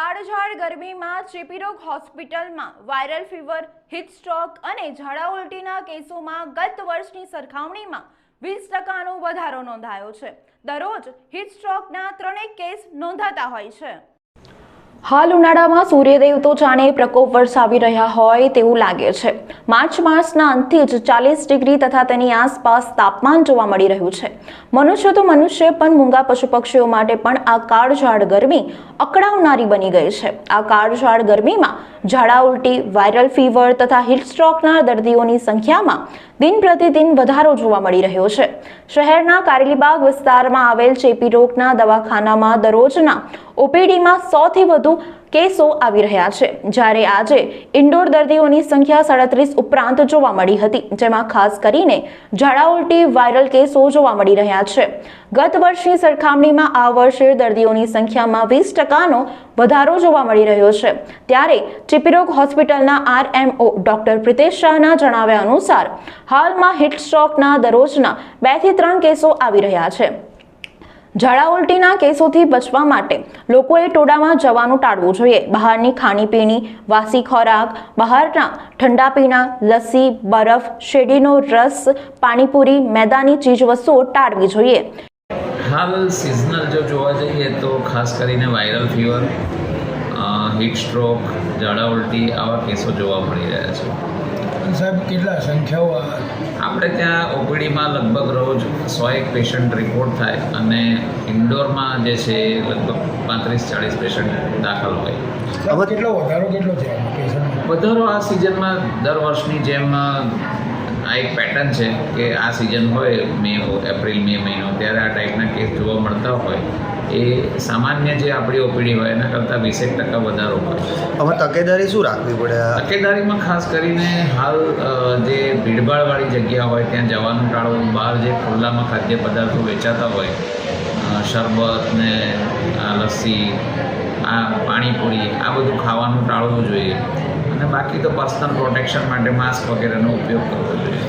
કાળઝાળ ગરમીમાં ચેપી રોગ હોસ્પિટલમાં વાયરલ ફીવર હિટસ્ટ્રોક અને ઝાડા ઉલટીના કેસોમાં ગત વર્ષની સરખામણીમાં વીસ ટકાનો વધારો નોંધાયો છે. દરરોજ હિટસ્ટ્રોકના ત્રણેક કેસ નોંધાતા હોય છે. હાલ ઉનાળામાં સૂર્યદેવ તો જાણે પ્રકોપ વરસાવી રહ્યા હોય તેવું લાગે છે. માર્ચ માસના અંતથી જ ચાલીસ ડિગ્રી તથા તેની આસપાસ તાપમાન જોવા મળી રહ્યું છે. મનુષ્ય તો મનુષ્ય, પણ મૂંગા પશુ પક્ષીઓ માટે પણ આ કાળઝાળ ગરમી અકળાવનારી બની ગઈ છે. આ કાળઝાળ ગરમીમાં ઝાડા ઉલટી, વાયરલ ફીવર તથા હીટસ્ટ્રોકના દર્દીઓની સંખ્યામાં દિન પ્રતિદિન વધારો જોવા મળી રહ્યો છે. શહેરના કારેલીબાગ વિસ્તારમાં આવેલ ચેપી રોગના દવાખાનામાં દરરોજના ઓપીડીમાં સૌથી વધુ કેસો આવી રહ્યા છે. જ્યારે આજે ઇન્ડોર દર્દીઓની સંખ્યા સાડત્રીસ ઉપરાંત જોવા મળી હતી, જેમાં ખાસ કરીને ઝાડા ઉલટી વાયરલ કેસો જોવા મળી રહ્યા છે. ગત વર્ષની સરખામણીમાં આ વર્ષે દર્દીઓની સંખ્યામાં વીસ ટકાનો વધારો જોવા મળી રહ્યો છે. ત્યારે ચિપીરોગ હોસ્પિટલના આરએમઓ ડોક્ટર પ્રિતેશ શાહના જણાવ્યા અનુસાર, હાલમાં હિટ સ્ટ્રોકના દરરોજના બેથી ત્રણ કેસો આવી રહ્યા છે. ઝાડા ઉલટીના કેસોથી બચવા માટે લોકોએ ટોળામાં જવાનું ટાળવું જોઈએ. બહારની ખાણીપીણી, વાસી ખોરાક, બહારના ઠંડા પીણા લસ્સી, બરફ, શેરડીનો રસ, પાણીપુરી, મેદાની ચીજવસ્તુઓ ટાળવી જોઈએ. હાલ સિઝનલ જો જોવા જઈએ તો ખાસ કરીને વાયરલ ફીવર હીટ સ્ટ્રોક ઝાડા ઉલટી આવા કેસો જોવા મળી રહ્યા છે. સાહેબ કેટલા સંખ્યાઓ આપણે ત્યાં ઓપીડીમાં લગભગ રોજ સો એક પેશન્ટ રિપોર્ટ થાય અને ઇન્ડોરમાં જે છે એ લગભગ પાંત્રીસ ચાળીસ પેશન્ટ દાખલ હોય. સાહેબ, કેટલો વધારો કેટલો છે વધારો આ સિઝનમાં દર વર્ષની જેમ આ એક પેટર્ન છે કે આ સિઝન હોય મે એપ્રિલ મે મહિનો ત્યારે આ ટાઈપના કેસ જોવા મળતા હોય. એ સામાન્ય જે આપણી ઓપીડી હોય એના કરતાં વીસેક ટકા વધારો હોય. અમે તકેદારી શું રાખવી પડે તકેદારીમાં ખાસ કરીને હાલ જે ભીડભાડવાળી જગ્યા હોય ત્યાં જવાનું ટાળવું બહાર જે ખુલ્લામાં ખાદ્ય પદાર્થો વેચાતા હોય શરબત ને આ લસ્સી આ પાણીપુરી આ બધું ખાવાનું ટાળવું જોઈએ. અને બાકી તો પર્સનલ પ્રોટેક્શન માટે માસ્ક વગેરેનો ઉપયોગ કરવો જોઈએ.